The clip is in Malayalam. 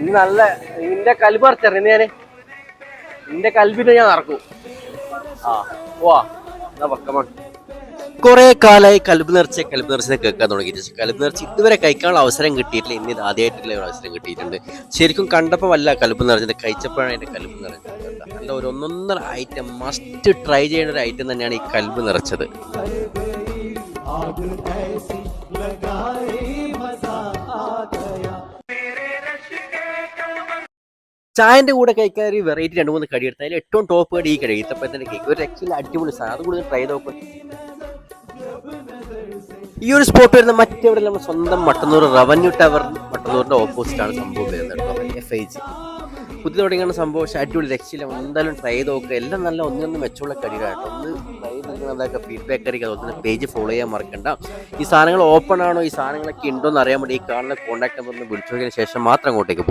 ഇനി നല്ല നിന്റെ കൽബ് പറിച്ചറിഞ്ഞ ഞാൻ. നിന്റെ കൽബിനെ ഞാൻ നടക്കും ആ വാ എന്നാ പക്കമാണ് കുറെ കാലമായി കൽബ് നിറച്ച കൽബ് നിറച്ചത് കേൾക്കാൻ തുടങ്ങിയിട്ട്. കൽബ് നിറച്ച് ഇതുവരെ കഴിക്കാനുള്ള അവസരം കിട്ടിയിട്ടില്ല. ഇന്ന് ഇത് ആദ്യമായിട്ടുള്ള ഒരു അവസരം കിട്ടിയിട്ടുണ്ട്. ശരിക്കും കണ്ടപ്പോൾ വല്ല കൽബ് നിറഞ്ഞത് കഴിച്ചപ്പോഴാണ് എന്റെ കൽബ് നിറഞ്ഞത്. നല്ല ഒരു ഒന്നൊന്നര ഐറ്റം മസ്റ്റ് ട്രൈ ചെയ്യേണ്ട ഒരു ഐറ്റം തന്നെയാണ് ഈ കൽബ് നിറച്ചത്. ചായന്റെ കൂടെ കഴിക്കാൻ ഒരു വെറൈറ്റി രണ്ട് മൂന്ന് കടി എടുത്താൽ ഏറ്റവും ടോപ്പ് കടി ഈ കടി. ഈത്തപ്പഴത്തിന്റെ കേക്ക് ഒരു ആക്ച്വലി അടിപൊളി സാധനം അത് കൂടുതൽ ട്രൈ നോക്കും. ഈ ഒരു സ്പോട്ട് വരുന്ന മറ്റെവിടെ നമ്മൾ സ്വന്തം മട്ടന്നൂർ റവന്യൂ ടവർ മട്ടന്നൂരിന്റെ ഓപ്പോസിറ്റ് ആണ് സംഭവം വരുന്നത് കേട്ടോ. എഫ് ഐ ജി പുതിയ തുടങ്ങിയാണ് സംഭവം. പക്ഷേ അടിപൊളി രക്ഷയില്ല എന്തായാലും ട്രൈ ചെയ്ത് നോക്കുക എല്ലാം നല്ല ഒന്നിനൊന്ന് മെച്ചമുള്ള കടികളായിട്ട് ഒന്ന് ട്രൈ ചെയ്തൊക്കെ ഫീഡ്ബാക്ക് അറിയിക്കുക അതുപോലെ തന്നെ പേജ് ഫോളോ ചെയ്യാൻ മറക്കണ്ട. ഈ സാധനങ്ങൾ ഓപ്പൺ ആണോ? ഈ സാധനങ്ങളൊക്കെ ഉണ്ടോ എന്ന് അറിയാൻ വേണ്ടി ഈ കാണുന്ന കോൺടാക്ട് ഒന്ന് വിളിച്ചു ശേഷം മാത്രം അങ്ങോട്ടേക്ക് പോകും